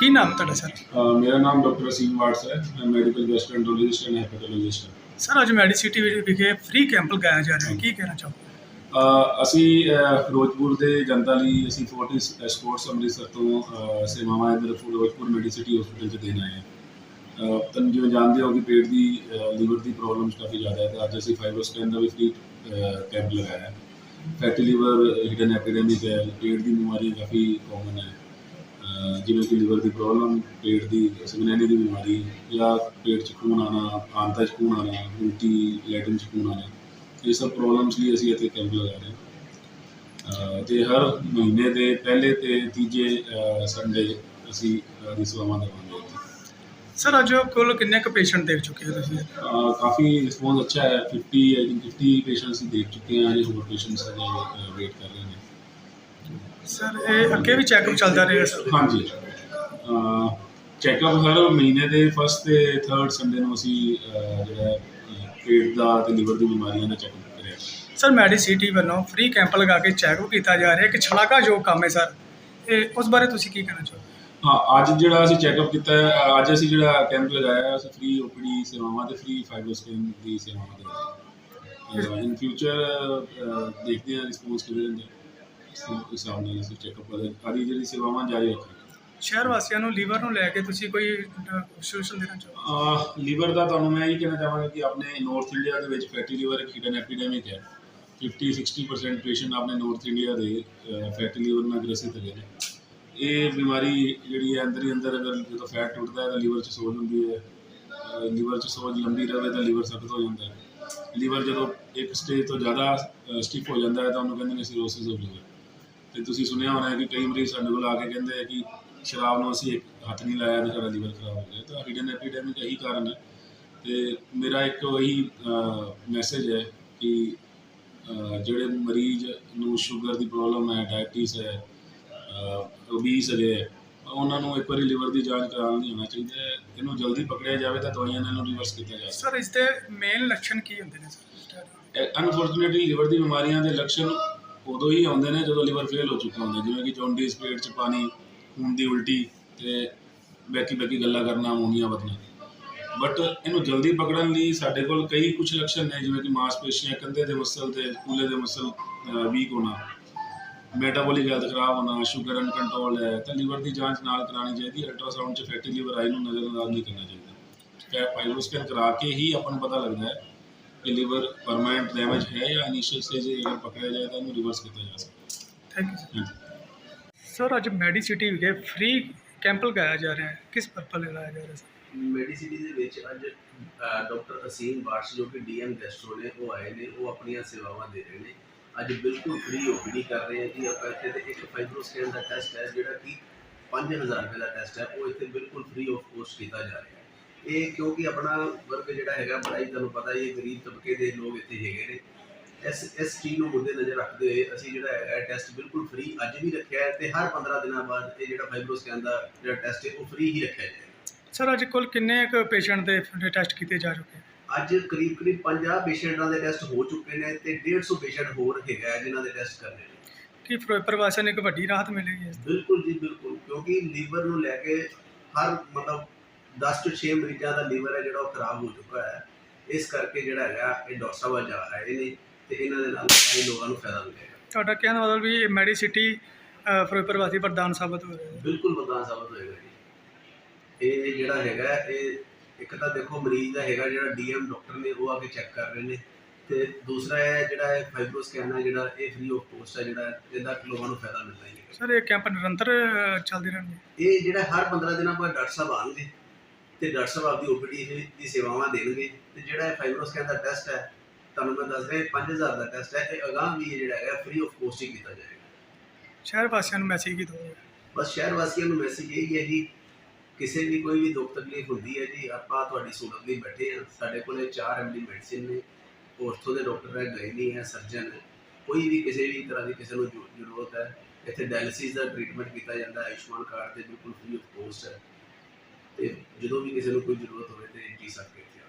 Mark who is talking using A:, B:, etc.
A: ਕੀ ਨਾਮ ਤੁਹਾਡਾ ਸਰ?
B: ਮੇਰਾ ਨਾਮ ਡਾਕਟਰ ਅਸੀਮ ਵਾਟਸ ਹੈ। ਮੈਂ ਮੈਡੀਕਲ ਗੈਸਟ੍ਰੋਐਂਟਰੋਲੋਜਿਸਟ ਐਂਡ ਹੈਪੇਟੋਲੋਜਿਸਟ ਹਾਂ।
A: ਸਰ ਅੱਜ ਮੈਡੀਸਿਟੀ ਵਿਖੇ ਫ੍ਰੀ ਕੈਂਪ ਲਗਾਇਆ ਜਾ ਰਿਹਾ ਹੈ। ਕੀ ਕਹਿਣਾ ਚਾਹੋਗੇ?
B: ਅ, ਅਸੀਂ ਅ, ਫਿਰੋਜ਼ਪੁਰ ਦੇ ਜਨਤਾ ਲਈ ਅਸੀਂ ਫੋਰਟਿਸ ਸਪੋਰਟਸ ਅੰਮ੍ਰਿਤਸਰ ਤੋਂ ਅ, ਸੇਵਾਵਾਂ ਇੱਧਰ ਫਿਰੋਜ਼ਪੁਰ ਮੈਡੀਸਿਟੀ ਹਸਪੀਟਲ 'ਚ ਦੇਣ ਆਏ ਹਾਂ। ਅ, ਤੁਹਾਨੂੰ ਜਿਵੇਂ ਜਾਣਦੇ ਹੋ ਕਿ ਪੇਟ ਦੀ ਲੀਵਰ ਦੀ ਪ੍ਰੋਬਲਮਸ ਕਾਫੀ ਜ਼ਿਆਦਾ ਹੈ ਤੇ ਅੱਜ ਅਸੀਂ ਫਾਈਬਰੋਸਕੈਨ ਦਾ ਵੀ ਫ੍ਰੀ ਕੈਂਪ ਲਗਾਇਆ ਹੈ। ਫੈਟੀ ਲੀਵਰ ਹਿਡਨ ਐਪੀਡੈਮਿਕ ਹੈ। ਪੇਟ ਦੀ ਬਿਮਾਰੀ ਕਾਫੀ ਕਾਮਨ ਹੈ। ਅਹ ਜਿਵੇਂ ਕਿ ਲਿਵਰ ਦੀ ਪ੍ਰੋਬਲਮ ਪੇਟ ਦੀ ਸਗਨੈਨੀ ਦੀ ਬਿਮਾਰੀ ਜਾਂ ਪੇਟ 'ਚ ਖੂਨ ਆਉਣਾ ਆਂਤਾ 'ਚ ਖੂਨ ਆਉਣਾ ਉਲਟੀ ਲੈਟਨ 'ਚ ਖੂਨ ਆਉਣਾ ਇਹ ਸਭ ਪ੍ਰੋਬਲਮਸ ਲਈ ਅਸੀਂ ਇੱਥੇ ਕੈਂਪ ਲਗਾ ਰਹੇ ਹਾਂ। ਤੇ ਹਰ ਮਹੀਨੇ ਦੇ ਪਹਿਲੇ ਤੇ ਤੀਜੇ ਸੰਡੇ ਅਸੀਂ ਦੀ ਸੇਵਾਵਾਂ ਦੇਵਾਂਗੇ।
A: ਸਰ ਅੱਜ ਕੁੱਲ ਕਿੰਨੇ ਕੁ ਪੇਸ਼ੈਂਟ ਦੇਖ ਚੁੱਕੇ ਹੋ ਤੁਸੀਂ?
B: ਕਾਫੀ ਰਿਸਪੌਂਸ ਅੱਛਾ ਹੈ। 50 ਆਈ ਥਿੰਕ 50 ਪੇਸ਼ੈਂਟਸ ਦੇਖ ਚੁੱਕੇ ਹਾਂ। ਅਜੇ ਹੋਰ ਪੇਸ਼ੈਂਟਸ ਅਜੇ ਵੇਟ ਕਰ ਰਹੇ ਨੇ।
A: ਸਰ ਇਹ ਅੱਗੇ ਵੀ ਚੈੱਕਅਪ ਚੱਲਦਾ ਰਹੇਗਾ ਸਰ?
B: ਹਾਂਜੀ। ਚੈੱਕਅਪ ਹਰ ਮਹੀਨੇ ਦੇ ਫਸਟ ਤੇ ਥਰਡ ਸੰਡੇ ਨੂੰ ਅਸੀਂ ਅਹ, ਜਿਹੜਾ ਪੇਟ ਦਾ ਤੇ ਲਿਵਰ ਦੀ ਬਿਮਾਰੀਆਂ ਦਾ ਚੈੱਕਅਪ ਕਰਿਆ
A: ਸਰ ਮੈਡੀਸਿਟੀ ਵੱਲੋਂ ਫ੍ਰੀ ਕੈਂਪ ਲਗਾ ਕੇ ਚੈੱਕਅਪ ਕੀਤਾ ਜਾ ਰਿਹਾ ਕਿ ਸ਼ਲਾਘਾਯੋਗ ਕੰਮ ਹੈ ਸਰ। ਇਹ ਉਸ ਬਾਰੇ ਤੁਸੀਂ ਕੀ ਕਹਿਣਾ ਚਾਹੋਗੇ?
B: ਹਾਂ ਅੱਜ ਜਿਹੜਾ ਅਸੀਂ ਚੈੱਕਅਪ ਕੀਤਾ ਹੈ, ਅੱਜ ਅਸੀਂ ਜਿਹੜਾ ਕੈਂਪ ਲਗਾਇਆ ਹੈ, ਅਸੀਂ ਫ੍ਰੀ ਓਪੀਡੀ ਸੇਵਾਵਾਂ ਤੇ ਫ੍ਰੀ ਫਾਈਬਰੋਸਕੈਨ ਦੀ ਸੇਵਾਵਾਂ ਦੇ। ਇਨ ਫਿਊਚਰ ਦੇਖਦੇ ਹਾਂ ਰਿਸਪੌਂਸ ਕਿਵੇਂ ਇਸ ਹਿਸਾਬ ਨਾਲ ਅਸੀਂ ਚੈੱਕਅਪ ਕਰਦੇ ਹਾਂ। ਆਦੀ ਜਿਹੜੀ ਸੇਵਾਵਾਂ ਜਾਰੀ ਰੱਖਾਂਗੇ
A: ਸ਼ਹਿਰ ਵਾਸੀਆਂ ਨੂੰ ਲੀਵਰ ਨੂੰ ਲੈ ਕੇ ਤੁਸੀਂ ਕੋਈ ਸੋਲੂਸ਼ਨ ਦੇਣਾ ਚਾਹੋਗੇ?
B: ਲੀਵਰ ਦਾ ਤੁਹਾਨੂੰ ਮੈਂ ਇਹ ਕਹਿਣਾ ਚਾਹਾਂਗਾ ਕਿ ਆਪਣੇ ਨਾਰਥ ਇੰਡੀਆ ਦੇ ਵਿੱਚ ਫੈਟੀ ਲੀਵਰ ਇੱਕ ਹਿਡਨ ਐਪੀਡੈਮਿਕ ਹੈ। 50 60% ਪੇਸ਼ੈਂਟ ਆਪਣੇ ਨਾਰਥ ਇੰਡੀਆ ਦੇ ਫੈਟੀ ਲੀਵਰ ਨਾਲ ਗ੍ਰਸਿਤ ਹੈਗੇ ਨੇ। ਇਹ ਬਿਮਾਰੀ ਜਿਹੜੀ ਹੈ ਅੰਦਰ ਹੀ ਅੰਦਰ ਅਗਰ ਜਦੋਂ ਫੈਟ ਟੁੱਟਦਾ ਹੈ ਤਾਂ ਲੀਵਰ 'ਚ ਸੋਜ ਹੁੰਦੀ ਹੈ। ਲੀਵਰ 'ਚ ਸੋਜ ਲੰਬੀ ਰਹੇ ਤਾਂ ਲੀਵਰ ਸਖਤ ਹੋ ਜਾਂਦਾ ਹੈ। ਲੀਵਰ ਜਦੋਂ ਇੱਕ ਸਟੇਜ ਤੋਂ ਜ਼ਿਆਦਾ ਸਟਿਫ ਹੋ ਜਾਂਦਾ ਹੈ ਤਾਂ ਉਹਨੂੰ ਕਹਿੰਦੇ ਨੇ ਸਿਰੋਸਿਸ ਆਫ ਲੀਵਰ ਤੇ ਤੁਸੀਂ ਸੁਣਿਆ ਹੋਣਾ ਹੈ ਕਿ ਕਈ ਮਰੀਜ਼ ਸਾਡੇ ਕੋਲ ਆ ਕੇ ਕਹਿੰਦੇ ਆ ਕਿ ਸ਼ਰਾਬ ਨੂੰ ਅਸੀਂ ਇੱਕ ਹੱਥ ਨਹੀਂ ਲਾਇਆ ਤੇ ਸਾਡਾ ਲੀਵਰ ਖਰਾਬ ਹੋ ਗਿਆ। ਤਾਂ ਹਿਡਨ ਐਪੀਡੈਮਿਕ ਇਹੀ ਕਾਰਨ ਹੈ। ਤੇ ਮੇਰਾ ਇੱਕ ਉਹੀ ਮੈਸੇਜ ਹੈ ਕਿ ਜਿਹੜੇ ਮਰੀਜ਼ ਨੂੰ ਸ਼ੂਗਰ ਦੀ ਪ੍ਰੋਬਲਮ ਹੈ ਡਾਇਬਟੀਸ ਹੈ ਓਬੀਸ ਹੈਗੇ ਉਹਨਾਂ ਨੂੰ ਇੱਕ ਵਾਰੀ ਲਿਵਰ ਦੀ ਜਾਂਚ ਕਰਾਉਣ ਦੀ ਹੋਣਾ ਚਾਹੀਦਾ ਹੈ। ਇਹਨੂੰ ਜਲਦੀ ਪਕੜਿਆ ਜਾਵੇ ਤਾਂ ਦਵਾਈਆਂ ਨਾਲ ਇਹਨੂੰ ਰਿਵਰਸ ਕੀਤਾ ਜਾ ਸਕਦਾ
A: ਸਰ ਇਸ ਦੇ ਮੇਨ ਲੱਛਣ ਕੀ ਹੁੰਦੇ ਨੇ ਸਰ
B: ਅਨਫੋਰਚੂਨੇਟਲੀ ਲਿਵਰ ਦੀ ਬਿਮਾਰੀਆਂ ਦੇ ਲੱਛਣ ਉਦੋਂ ਹੀ ਆਉਂਦੇ ਨੇ ਜਦੋਂ ਲੀਵਰ ਫੇਲ ਹੋ ਚੁੱਕਾ ਹੁੰਦਾ, ਜਿਵੇਂ ਕਿ ਜੌਂਡਿਸ ਪੇਟ 'ਚ ਪਾਣੀ, ਖੂਨ ਦੀ ਉਲਟੀ ਤੇ ਬੈਕੀ ਬੈਕੀ ਗੱਲਾਂ ਕਰਨਾ ਅਮੋਨੀਆ ਵਧਣਾ ਬਟ ਇਹਨੂੰ ਜਲਦੀ ਪਕੜਨ ਲਈ ਸਾਡੇ ਕੋਲ ਕਈ ਕੁਝ ਲੱਛਣ ਨੇ, ਜਿਵੇਂ ਕਿ ਮਾਸਪੇਸ਼ੀਆਂ, ਕੰਧੇ ਦੇ ਮਸਲ ਤੇ ਕੂਲੇ ਦੇ ਮਸਲ ਵੀਕ ਹੋਣਾ ਮੈਟਾਬੋਲਿਕ ਹੈਲਥ ਖਰਾਬ ਹੋਣਾ ਸ਼ੂਗਰ ਅਨਕੰਟਰੋਲ ਹੈ, ਤਾਂ ਲੀਵਰ ਦੀ ਜਾਂਚ ਨਾਲ ਕਰਾਉਣੀ ਚਾਹੀਦੀ ਹੈ ਅਲਟਰਾਸਾਊਂਡ 'ਚ ਫੈਟੀ ਲੀਵਰ ਆਈ ਨੂੰ ਨਜ਼ਰਅੰਦਾਜ਼ ਨਹੀਂ ਕਰਨਾ ਚਾਹੀਦਾ। ਫਾਈਬਰੋਸਕੈਨ ਕਰਾ ਕੇ ਹੀ ਆਪਾਂ ਨੂੰ ਪਤਾ ਲੱਗਦਾ ਹੈ ਕਿ ਲਿਵਰ ਪਰਮਾਨੈਂਟ ਡੈਮੇਜ ਹੈ ਜਾਂ ਇਨੀਸ਼ੀਅਲ ਸਟੇਜ ਅਗਰ ਪਕੜਿਆ ਜਾਏ ਤਾਂ ਉਹਨੂੰ ਰਿਵਰਸ ਕੀਤਾ ਜਾ ਸਕਦਾ
A: ਥੈਂਕ ਯੂ ਸਰ ਅੱਜ ਮੈਡੀਸਿਟੀ ਵਿਖੇ ਫ੍ਰੀ ਕੈਂਪ ਲਗਾਇਆ ਜਾ ਰਿਹਾ ਹੈ ਕਿਸ ਪਰਪਸ ਲਈ ਲਗਾਇਆ ਜਾ ਰਿਹਾ ਹੈ
C: ਮੈਡੀਸਿਟੀ ਦੇ ਵਿੱਚ ਅੱਜ ਡਾਕਟਰ ਅਸੀਮ ਬਾਰਸ਼ ਜੋ ਕਿ ਡੀਐਮ ਗੈਸਟਰੋ ਨੇ ਉਹ ਆਏ ਨੇ ਉਹ ਆਪਣੀਆਂ ਸੇਵਾਵਾਂ ਦੇ ਰਹੇ ਨੇ। ਅੱਜ ਬਿਲਕੁਲ ਫ੍ਰੀ ਓਪੀਡੀ ਕਰ ਰਹੇ ਹਾਂ ਜੀ। ਆਪਾਂ ਇੱਥੇ ਤੇ ਇੱਕ ਫਾਈਬਰੋਸਕੈਨ ਦਾ ਟੈਸਟ ਹੈ ਜਿਹੜਾ ਕਿ 5000 ਰੁਪਏ ਦਾ ਟੈਸਟ ਹੈ। ਉਹ ਇੱਥੇ ਬਿਲਕੁਲ ਫ੍ਰੀ ਆਫ ਕੋਸਟ ਕੀਤਾ ਜਾ ਰਿਹਾ ਹੈ। ਇਹ ਕਿਉਂਕਿ ਆਪਣਾ ਵਰਗ ਜਿਹੜਾ ਹੈਗਾ ਬੜਾ ਹੀ ਤੁਹਾਨੂੰ ਪਤਾ ਹੀ ਹੈ ਗਰੀਬ ਤਬਕੇ ਦੇ ਲੋਕ ਇੱਥੇ ਹੈਗੇ ਨੇ। ਇਸ ਇਸ ਚੀਜ਼ ਨੂੰ ਮੁੱਦੇ ਨਜ਼ਰ ਰੱਖਦੇ ਹੋਏ ਅਸੀਂ ਜਿਹੜਾ ਹੈ ਟੈਸਟ ਬਿਲਕੁਲ ਫ੍ਰੀ ਅੱਜ ਵੀ ਰੱਖਿਆ ਹੈ ਤੇ ਹਰ 15 ਦਿਨਾਂ ਬਾਅਦ ਇਹ ਜਿਹੜਾ ਫਾਈਬਰੋਸਕੈਨ ਦਾ ਜਿਹੜਾ ਟੈਸਟ ਹੈ ਉਹ ਫ੍ਰੀ ਹੀ ਰੱਖਿਆ ਜਾਏਗਾ
A: ਸਰ ਅੱਜ ਕੁੱਲ ਕਿੰਨੇ ਕੁ ਪੇਸ਼ੈਂਟ ਦੇ ਟੈਸਟ ਕੀਤੇ ਜਾ ਚੁੱਕੇ
C: ਅੱਜ ਕਰੀਬ ਕਰੀਬ 50 ਪੇਸ਼ੈਂਟਾਂ ਦੇ ਟੈਸਟ ਹੋ ਚੁੱਕੇ ਨੇ ਤੇ 150 ਪੇਸ਼ੈਂਟ ਹੋਰ ਹੈਗਾ ਜਿਨ੍ਹਾਂ ਦੇ ਟੈਸਟ ਕਰਨੇ ਨੇ।
A: ਕੀ ਫਿਰੋਜ਼ਪੁਰ ਵਾਸੀਆਂ ਨੂੰ ਇੱਕ ਵੱਡੀ ਰਾਹਤ ਮਿਲੇਗੀ?
C: ਬਿਲਕੁਲ ਜੀ ਬਿਲਕੁਲ। ਕਿਉਂਕਿ ਲੀਵਰ ਨੂੰ ਲੈ ਕੇ ਹਰ ਮਤਲਬ 10 ਤੋਂ 6 ਮਰੀਜ਼ਾਂ ਦਾ ਲੀਵਰ ਹੈ ਜਿਹੜਾ ਉਹ ਖਰਾਬ ਹੋ ਚੁੱਕਾ ਹੈ। ਇਸ ਕਰਕੇ ਜਿਹੜਾ ਹੈਗਾ ਇਹ ਡਾਕਟਰ ਸਾਹਿਬ ਅੱਜ ਆਏ ਨੇ ਤੇ ਇਹਨਾਂ ਦੇ ਨਾਲ ਕਈ ਲੋਕਾਂ ਨੂੰ ਫਾਇਦਾ ਮਿਲੇਗਾ
A: ਤੁਹਾਡਾ ਕਹਿਣ ਦਾ ਮਤਲਬ ਵੀ ਮੈਡੀਸਿਟੀ ਫਿਰੋਜ਼ਪੁਰ ਵਾਸੀ ਵਰਦਾਨ ਸਾਬਤ ਹੋ ਰਿਹਾ ਹੈ
C: ਬਿਲਕੁਲ ਬਦਲਾਅ ਸਾਬਤ ਹੋਏਗਾ ਜੀ। ਇਹ ਜਿਹੜਾ ਹੈਗਾ ਇਹ ਇੱਕ ਤਾਂ ਦੇਖੋ ਮਰੀਜ਼ ਦਾ ਹੈਗਾ ਜਿਹੜਾ ਡੀਐਮ ਡਾਕਟਰ ਨੇ ਉਹ ਆ ਕੇ ਚੈੱਕ ਕਰ ਰਹੇ ਨੇ ਤੇ ਦੂਸਰਾ ਹੈ ਜਿਹੜਾ ਇਹ ਫਾਈਬਰੋਸਕੈਨ ਹੈ ਜਿਹੜਾ ਇਹ ਫ੍ਰੀ ਆਫ ਕੋਸਟ ਹੈ ਜਿਹੜਾ ਇਹਦਾ ਲੋਕਾਂ ਨੂੰ ਫਾਇਦਾ ਮਿਲਦਾ ਹੀ
A: ਸਰ ਇਹ ਕੈਂਪ ਨਿਰੰਤਰ ਚੱਲਦੇ ਰਹਿਣਗੇ?
C: ਇਹ ਜਿਹੜਾ ਹਰ 15 ਦਿਨਾਂ ਬਾਅਦ ਡਾਕਟਰ ਸਾਹਿਬ ਆਉਣਗੇ। ਤੇ ਡਾਕਟਰ ਸਾਹਿਬ ਆਪਦੀ ਓਪੀਡੀ ਦੀ ਸੇਵਾਵਾਂ ਦੇਣਗੇ ਤੇ ਜਿਹੜਾ ਫਾਈਬਰੋਸਕੈਨ ਦਾ ਟੈਸਟ ਹੈ ਤੁਹਾਨੂੰ ਮੈਂ ਦੱਸ ਰਿਹਾ 5000 ਦਾ ਟੈਸਟ ਹੈ ਇਹ ਅਗਾਂਹ ਵੀ ਜਿਹੜਾ ਹੈਗਾ ਫ੍ਰੀ ਆਫ ਕੋਸਟ ਹੀ ਕੀਤਾ ਜਾਏਗਾ।
A: ਸ਼ਹਿਰ ਵਾਸੀਆਂ ਨੂੰ ਮੈਸੇਜ ਕੀ ਦੋਗੇ
C: ਬਸ ਸ਼ਹਿਰ ਵਾਸੀਆਂ ਨੂੰ ਮੈਸੇਜ ਇਹ ਹੀ ਹੈ ਜੀ ਕਿਸੇ ਵੀ ਕੋਈ ਵੀ ਦੁੱਖ ਤਕਲੀਫ ਹੁੰਦੀ ਹੈ ਜੀ ਆਪਾਂ ਤੁਹਾਡੀ ਸਹੂਲਤ ਲਈ ਬੈਠੇ ਹਾਂ ਸਾਡੇ ਕੋਲੇ ਚਾਰ ਐਮਡੀ ਮੈਡੀਸਿਨ ਨੇ ਔਰਥੋ ਦੇ ਡਾਕਟਰ ਹੈ ਗਾਇਨੀ ਹੈ ਸਰਜਨ ਹੈ ਕੋਈ ਵੀ ਕਿਸੇ ਵੀ ਤਰ੍ਹਾਂ ਦੀ ਕਿਸੇ ਨੂੰ ਜ਼ਰੂ- ਜ਼ਰੂਰਤ ਹੈ ਇੱਥੇ ਡਾਇਲਿਸਿਸ ਦਾ ਟ੍ਰੀਟਮੈਂਟ ਕੀਤਾ ਜਾਂਦਾ ਹੈ ਆਯੁਸ਼ਮਾਨ ਕਾਰਡ ਤੇ ਬਿਲਕੁਲ ਫ੍ਰੀ ਆਫ ਕੋਸਟ ਹੈ। ਤੇ ਜਦੋਂ ਵੀ ਕਿਸੇ ਨੂੰ ਕੋਈ ਜ਼ਰੂਰਤ ਹੋਵੇ ਤੇ ਜੀ ਸਕਦੇ ਇੱਥੇ